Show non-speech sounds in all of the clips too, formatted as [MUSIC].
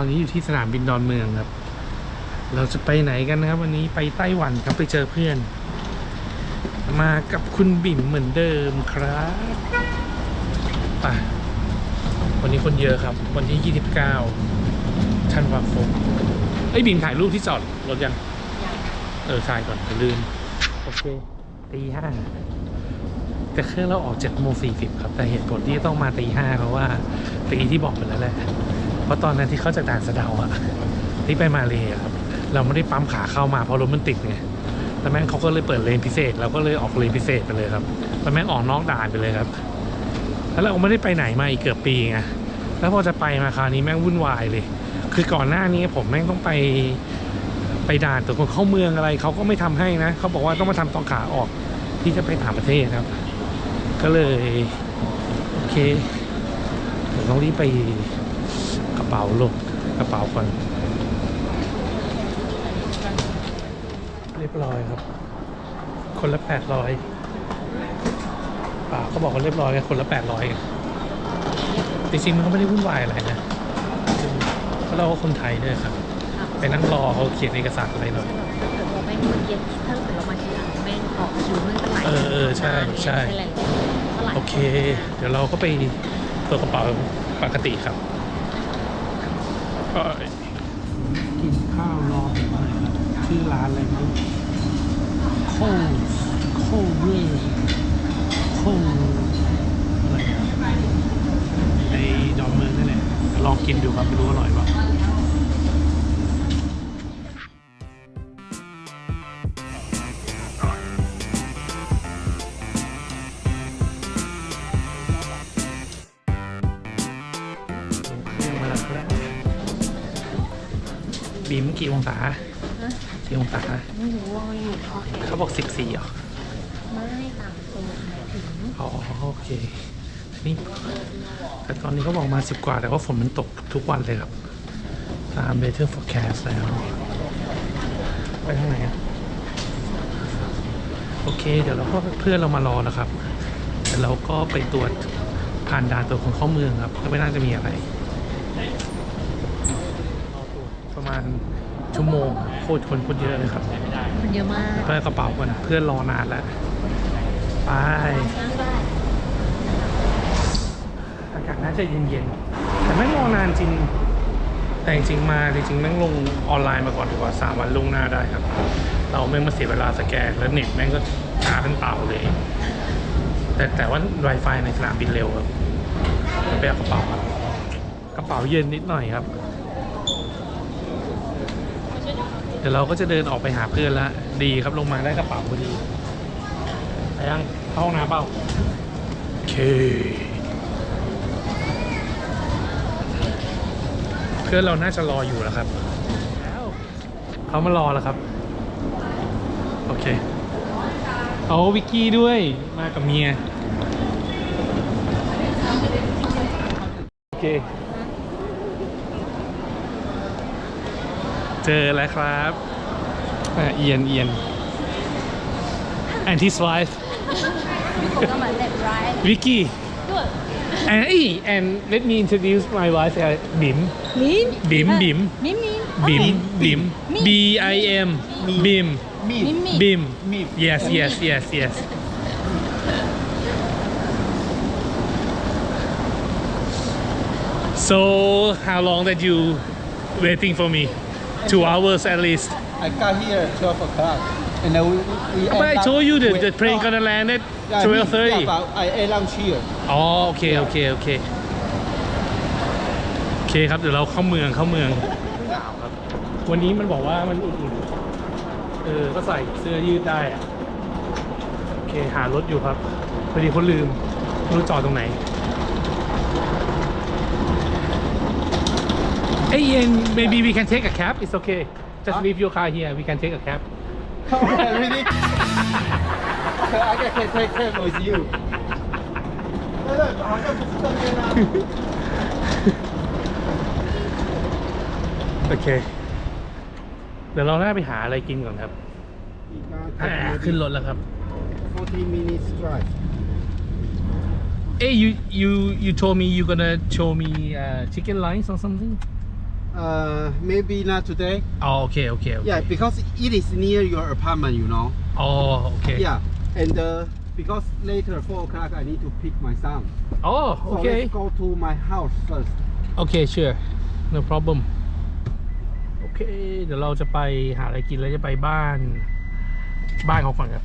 อนนี้อยู่ที่สนามบินดอนเมืองครับ เราจะไปไหนกันนะครับ วันนี้ไปไต้หวันครับไปเจอเพื่อน มากับคุณบิ่มเหมือนเดิมครับไปวันนี้คนเยอะครับ วันที่ 29ธันวาคมเอ้บิ่มถ่ายรูปที่จอดรถยัง เออถ่ายก่อนลืมโอเคตีห้าแต่เครื่องเราออกเจ็ดโมงสี่สิบครับ แต่เหตุผลที่ต้องมาตีห้าเพราะว่าตีที่บอกไปแล้วแหละ ราะตอนนั้นที่เขาจากด่านสะเดาอะที่ไปมาเลยครับ เราไม่ได้ปั๊มขาเข้ามาเพราะรถมันติดไงแล้วแม่งเขาก็เลยเปิดเลนพิเศษเราก็เลยออกเลนพิเศษไปเลยครับแล้วแม่งออกนอกด่านไปเลยครับ แล้วเราไม่ได้ไปไหนมาอีกเกือบปีไงแล้วพอจะไปมาคราวนี้แม่งวุ่นวายเลย คือก่อนหน้านี้ผมแม่งต้องไปไปด่านตรวจคนเข้าเมืองอะไรเขาก็ไม่ทำให้นะเขาบอกว่าต้องมาทำตอนขาออกที่จะไปต่างประเทศครับ ก็เลยโอเคเดี๋ยวต้องรีบไป กระเป๋าลงกระเป๋าก่อน เรียบร้อยครับ คนละแปดร้อยป่าเขาบอกว่าเรียบร้อยกันคนละแปดร้อยจริงๆมันก็ไม่ได้วุ่นวายอะไรนะเพราะเราก็คนไทยด้วยครับ ไปนั่งรอเขาเขียนเอกสารอะไรหน่อยถ้าเกิดเราไม่เย็นถ้าเกิดเรามาทีหลังแม่งออกคิวมันก็หลายเออเออใช่ใช่โอเค เดี๋ยวเราก็ไปเปิดกระเป๋าปกติครับ ก็กินข้าวรอผมหน่อยครับชื่อร้านอะไรไม่รู้โคโคเร่โคอะไรอะในดอมเมืองนั่นแหละลองกินดูครับไม่รู้อร่อยเปล่า บีมกี่องศากี่องศาไม่รู้ว่าอยู่โอเคเขาบอกสิบสี่เหรอ ไม่ต่างตัวหมายถึงอ๋อโอเคนี่แต่ตอนนี้เขาบอกมาสิบกว่า แต่ว่าฝนมันตกทุกวันเลยครับ ตาม Weather Forecast แล้ว ไปทางไหนอะโอเค เดี๋ยวเราก็เพื่อนเรามารอแล้วครับเดี๋ยวเราก็ไปตรวจผ่านด่านตรวจคนเข้าเมืองครับก็ไม่น่าจะมีอะไรประ มาณชั่วโมงโคตรคนโคตรเยอะเลยครับมันเยอะมากเพื่อกระเป๋าก่อนเพื่อนรอนานแล้ว ไปอากาศน่าจะเย็นๆ แต่ไม่งรอนานจริง แต่จริงๆมาจริงๆแม่งลงออนไลน์มาก่อนดีกว่า3วันล่วงหน้าได้ครับ เราแม่งมาเสียเวลาสแกนแล้วเน็ตแม่งก็ช้าเป็นเต่าเลย แต่แต่ว่า Wi-Fi ในสนามบินเร็วครับไปเอากระเป๋ากระเป๋าเย็นนิดหน่อยครับ เดี๋ยวเราก็จะเดินออกไปหาเพื่อนละดีครับลงมาได้กระเป๋าพอดีไปยังเข้าห้องน้ำเปล่าโอเค เพื่อนเราน่าจะรออยู่แล้วครับแล้วเขามารอแล้วครับ โอเคเอาวิกกี้ด้วยมากับเมียโอเค เจอแล้วครับอ่ะเอียนเอียน and his wife ก็มาเล็บไร [LAUGHS] Vicky and eh, and let me introduce my wife uh, Bim มิน Bim Bim มินมิน Bim Bim B I M Bim มินมิน Bim yes yes yes yes so how long that you waiting for me Two hours at least I got here at 12 o'clock. And then we, we but I end told up you that with- the plane no, gonna land at yeah, 12:30 Yeah, but I ate lunch here. อ๋อโอเคโอเคโอเคโอเคครับ เดี๋ยวเราเข้าเมืองเข้าเมืองหนาวครับวันนี้มันบอกว่ามันอุ่นๆ เออ ก็ใส่เสื้อยืดได้อะโอเค หารถอยู่ครับ พอดีเขาลืมไม่รู้จอดตรงไหน Hey Ian, maybe we can take a cab. It's okay. Just Huh? leave your car here. We can take a cab. [LAUGHS] Oh, okay, really? [LAUGHS] I can- take care of with you. [LAUGHS] No, no, I got to stop here now. โอเค เดี๋ยวเราน่าไปหาอะไรกินก่อนครับ You can't อ่า take ขึ้นร maybe ถแล้วครับ 40 minutes drive. Hey you you you told me you gonna show me uh, chicken lines or something Uh, maybe not today. อ๋อโอเคโอเคโอเค Yeah, because it is near your apartment, you know. อ๋อโอเค Yeah, and uh, because later four o'clock I need to pick my son. อ๋อ So โอเค let's go to my house first. โอเค sure no problem โอเค เดี๋ยวเราจะไปหาอะไรกินแล้วจะไปบ้าน บ้านเขาก่อนครับ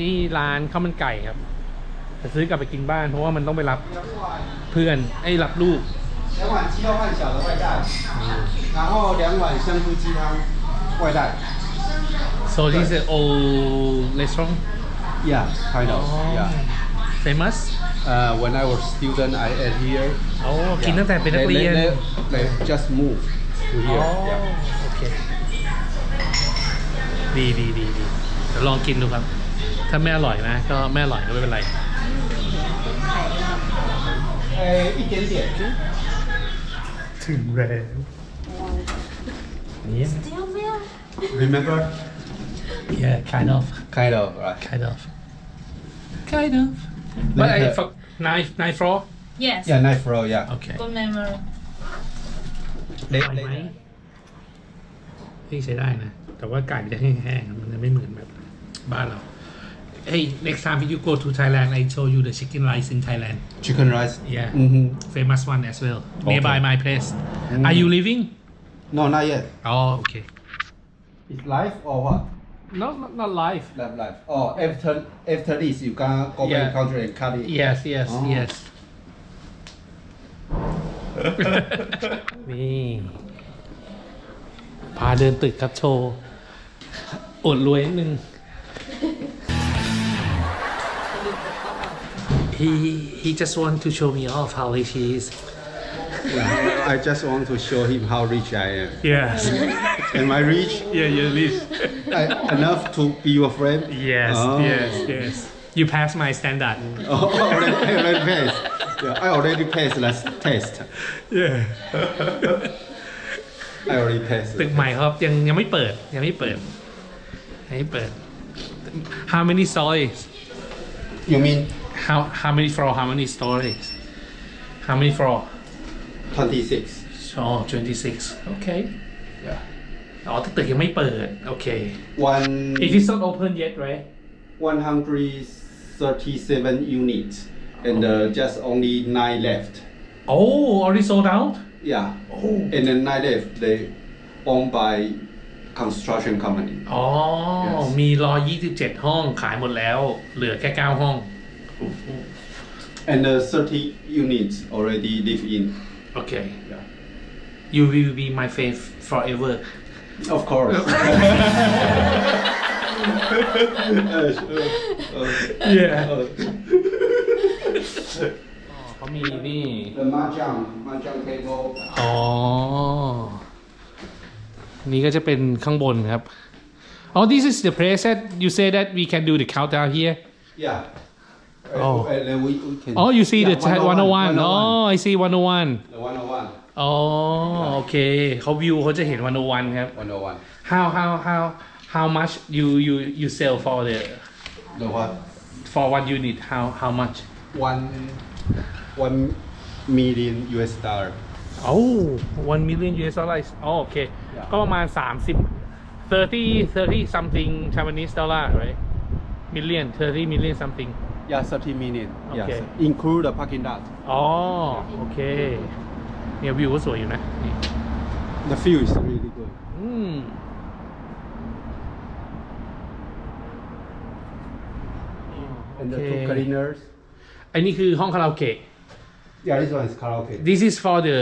นี่ร้านข้าวมันไก่ครับจะซื้อกลับไปกินบ้าน เพราะว่ามันต้องไปรับเพื่อนไอ้ยรับลูก 两碗鸡肉饭小的外带，然后两碗香菇鸡汤外带。 so this is old restaurant Yeah, kind of. Yeah. famous Uh, when I was student, I ate here. โอ้กินตั้งแต่เป็นนักเรียน They, they, they just moved to อ๋อ here. Yeah. โอเค ดีดีดีดีเดี๋ยวลองกินดูครับ ถ้าแม่อร่อยนะ ก็แม่อร่อยก็ไม่เป็นไรไอ้อีเจนเดียถึงแล้ว Yeah. Remember? Yeah, kind of. Kind of, right? Kind of. Kind of. But I for knife knife roll? Yes. Yeah, knife roll, yeah. Okay. Good memory. เล็ไหมพี่ใช้ได้นะ แต่ว่าไก่จะแห้งๆ มันจะไม่เหมือนแบบบ้านเรา Hey next time you go to Thailand I show you the chicken rice in Thailand Chicken rice. Yeah. Mm-hmm. famous one as well nearby my place Mm. Are you living No, not yet. Oh okay It's live or what? No not, not live Live, live. Oh, after after this, you can go Yeah. back country and cut it. Yes yes Oh. yes [LAUGHS] นี่ พาเดินตึกครับโชว์ อดรวยนิดนึง he he just want to show me off how rich he is Yeah, I just want to show him how rich I am. yes Am I rich? yeah you're rich I, enough to be your friend? yes Oh. yes yes you pass my standard Oh, already, I already passed. Yeah, I already passed last test. yeah [LAUGHS] I already passed. ตึกใหม่ครับยังยังไม่เปิด ยังไม่เปิดยังไม่เปิด how many stories You mean how how many floor how many stories how many floor 26? oh 26 okay Yeah. อ๋อตึกยังไม่เปิด โอเค One it is not open yet right 137 units and uh, just only nine left. oh already sold out Yeah. oh And then nine left, they owned by construction company. อ๋อ Yes. มี 127 ห้องขายหมดแล้ว เหลือแค่ 9 ห้อง And uh, 30 units already live in. โอเค Yeah. you will be my fave forever Of course. [LAUGHS] [LAUGHS] Yeah. Uh, เขามีนี่ the mahjong, mahjong table. อ๋อ นี่ก็จะเป็นข้างบนครับ Oh this is the place that you say that we can do the countdown here Yeah. Oh. And then we, we can. Oh you see the Yeah, 101 Oh I see 101 The 101. อ๋อ โอเค เขาวิวเขาจะเห็น 101 ครับ 101. How how how how much you you you sell for the The what? for one unit how how much One, one million US dollar. โอ้ one million US dollars อ๋อโอเค Yeah. ก็ประมาณ 30 30 30 something Taiwanese dollar right million 30 million something Yeah, 30 million. Okay. Yes. Include the parking lot. อ๋อ โอเค เนี่ยวิวก็สวยอยู่นะนี่ The view is really good. อืม And the Okay. two cleaners. ไอ้นี่คือห้องคาราโอเกะ Yeah, this one is karaoke. This is for the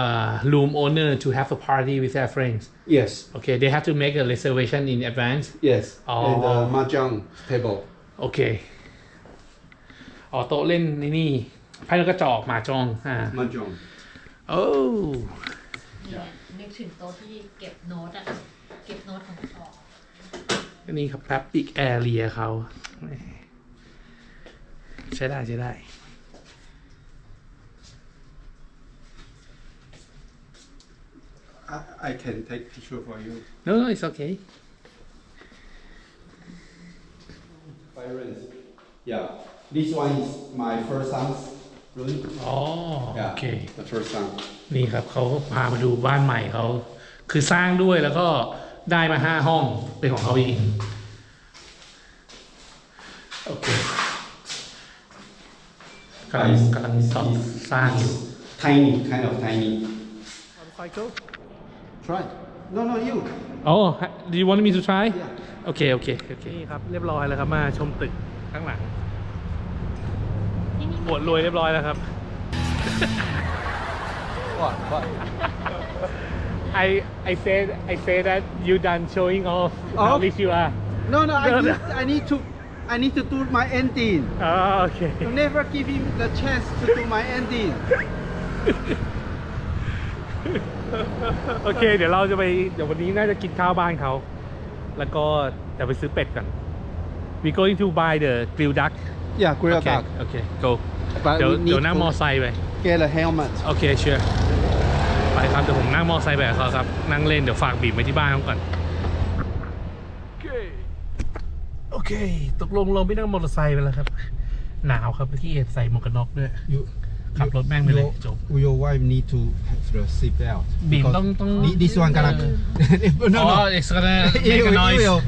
uh, room owner to have a party with their friends. Yes, Okay, they have to make a reservation in advance. yes. Oh. And the mahjong table. โ อเคอ๋อโต๊ะเล่นนี่นี่ไพ่นกกระจอกหมาจองอ่า Mahjong. โอ้เนี่ยนึกถึงโต๊ะที่เก็บโน้ตอะเก็บโน้ตของออกอันนี้ครับแป๊บปิกแอร์เรียเขาใช้ได้ใช้ได้ I, I can take picture for you. no no it's okay Byron. Yeah, this one is my first son's room. อ๋อโอ Yeah, เค the first son. นี่ครับเขาพามาดูบ้านใหม่เขา คือสร้างด้วยแล้วก็ได้มาห้าห้องเป็นของเขาเองโอเคกำลังกำลังสอบสร้างอยู่ Tiny, kind of tiny. cycle Try. No, no, you. อ๋อ do you want me to try Yeah. โอเค โอเค โอเค นี่ครับ เรียบร้อยแล้วครับ มาชมตึกข้างหลังที่นี่ บวชรวยเรียบร้อยแล้วครับ What? What? I I said I said that you done showing off how Oh. rich you are No, no, I No, no. need, I need to, I need to do my ending. อ๋อโอเค You never give him the chance to do my ending. โอเคเดี๋ยวเราจะไปเดี๋ยววันนี้น่าจะกินข้าวบ้านเขา แล้วก็จะไปซื้อเป็ดกัน we going to buy the grilled duck Yeah, grill โอเค duck. โอเค go But เดี๋ยว we need เดี๋ยวนั่ง to มอไซค์ไป Get a helmet. โอเคเชื่อไปครับเดี๋ยวผมนั่งมอไซค์ไปกับเขาครับนั่งเล่นเดี๋ยวฝากบีบไว้ที่บ้านเขาก่อนโอเคโอเค ตกลงเราไม่นั่งมอเตอร์ไซค์ไปแล้วครับ หนาวครับที่ใส่หมวกกันน็อกด้วย You, ขับรถแม่งไปเลยจบ your wife need to have the seat belt. บีม because ต้องต้อง thi- This one gonna. no, อ๋อ no. it's gonna It make a will- it noise will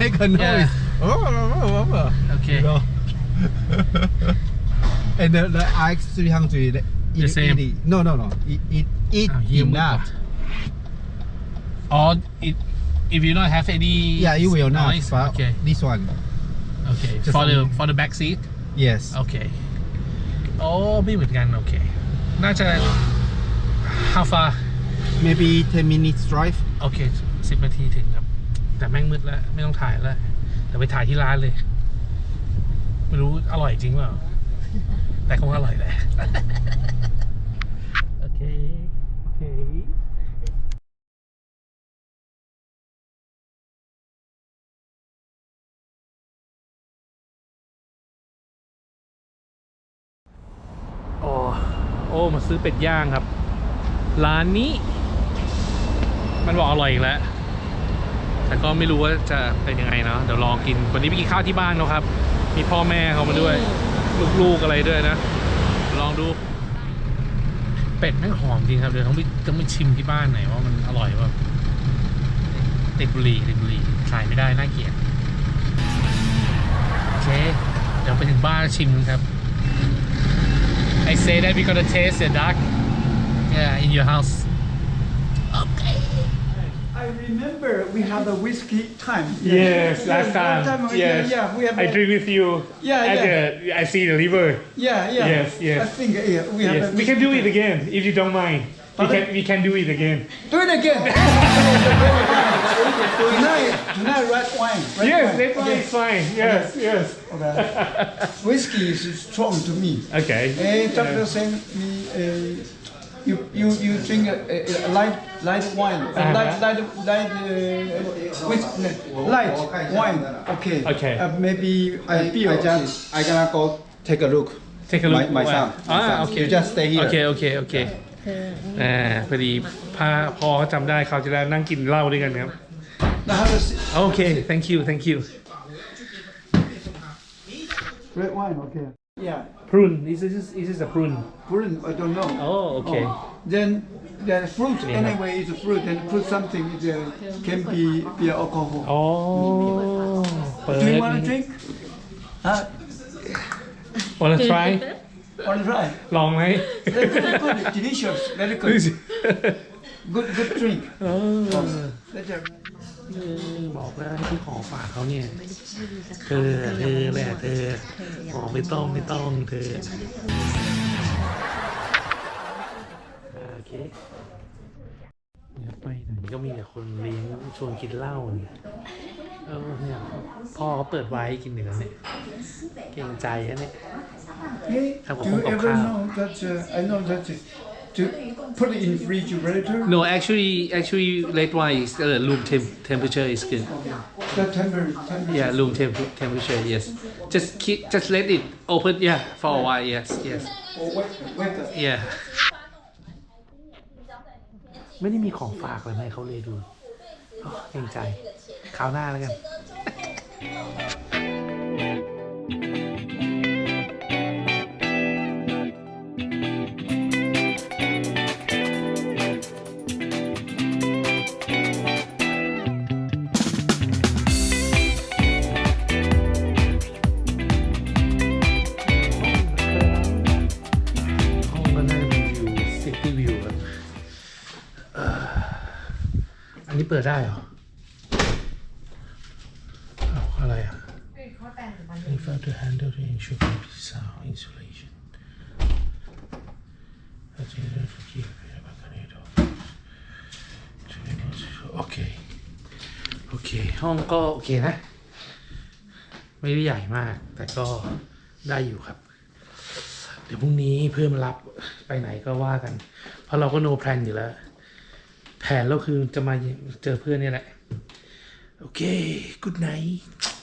make a noise. Oh, oh, oh, oh. โอเค You know. And the, the RX 300 The it, same. it, no no no it it it อ้าวเยี่ยม enough อ๋อ it if you don't have any yeah you will not noise but okay this one okay Just for the only- for the back seat yes โอเคโอ้ไม่เหมือนกันโอเคน่าจะ how far maybe 10 minutes drive โอเคสิบนาทีถึงครับ แต่แม่งมืดแล้ว ไม่ต้องถ่ายแล้วเดี๋ยวไปถ่ายที่ร้านเลย ไม่รู้อร่อยจริงเปล่า แต่คงอร่อยแหละ โอเค โอเคโอ้โอ้ มาซื้อเป็ดย่างครับ ร้านนี้ มันบอกอร่อยอีกแล้ว แต่ก็ไม่รู้ว่าจะเป็นยังไงเนาะ เดี๋ยวลองกิน วันนี้ไปกินข้าวที่บ้านเนาะครับ มีพ่อแม่เขามาด้วย ลูกๆอะไรด้วยนะ ลองดู เป็ดแม่งหอมจริงครับเดี๋ยวต้องไปต้องไปชิมที่บ้านหน่อยว่ามันอร่อยป่ะติดบุหรี่ติดบุหรี่ขายไม่ได้น่าเกลียดโอเคเดี๋ยวไปถึงบ้านชิมครับ I say that we gonna taste the duck yeah in your house I remember we had a whiskey time. Yes, last time. we- Yes. Yeah, yeah, we have. I a- drink with you. Yeah, at yeah. The, I see the river. Yeah, yeah. Yes, yes. I think yeah, we have. Yes, a we can do it whiskey again if you don't mind. We Pardon? can we can do it again. time. Do it again. [LAUGHS] tonight, tonight, red wine. Red Yes, wine. that one Okay. is fine. Yes, yes. Okay. Whiskey is strong to me. Okay. And doctor said me, uh, you you you drink a, a, a light light wine, a Uh-huh. light light light uh, whis- light wine. Okay. Okay. Uh, maybe I, a beer. I just I gonna go take a look Take a look. my, my son, my Ah, son. okay. you just stay here โอเคโอเคโอเค เธอ อ่าพอดีพาพอเขาจำได้เขาจะได้นั่งกินเหล้าด้วยกันครับ Now have a si- โอเค thank you thank you red wine. Okay. Yeah. Prune. Is this is this a prune? Prune. I don't know. Oh, okay. Oh. Then the fruit yeah. anyway is a fruit and fruit something is a, can be be alcohol. Oh. Mm. Do you want to drink? Huh? Want to try? want to try? Long way. very good. Delicious. Very good. [LAUGHS] good good drink. Oh. Oh. อ That's a- เออบอกว่าให้พี่ขอฝากเขาเนี่ย เธอเธอแหละเธอบอกไม่ต้องไม่ต้องเธอเนี่ยไปไหนก็มีแต่คนเลี้ยงชวนกินเหล้าเนี่ยเออเนี่ยพ่อเขาเปิดไว้กินเหนือเนี่ยเก่งใจอะเนี่ย Hey, Have a do you hunk of ever cow. know that uh, I know that uh, to put it in refrigerator? No actually actually red wine is uh, room temp temperature is good The temper, temperature. yeah room temp temperature yes just keep just let it open yeah for a while yes yes Or wait, wait. the- yeah ไม่ได้มีของฝากเลยไหมเขาเลยดูอ๋อเกรงใจคราวหน้าแล้วกันห้ ได้เหรอเอาอะไรอะเขาแต่งมัน Prefer to handle to ensure complete sound insulation. Okay. โอเค ห้องก็โอเคนะ ไม่ได้ใหญ่มาก แต่ก็ได้อยู่ครับ เดี๋ยวพรุ่งนี้เพื่อนมารับไปไหนก็ว่ากัน เพราะเราก็ no plan อยู่แล้ว แผนเราคือจะมาเจอเพื่อนนี่แหละ โอเค good night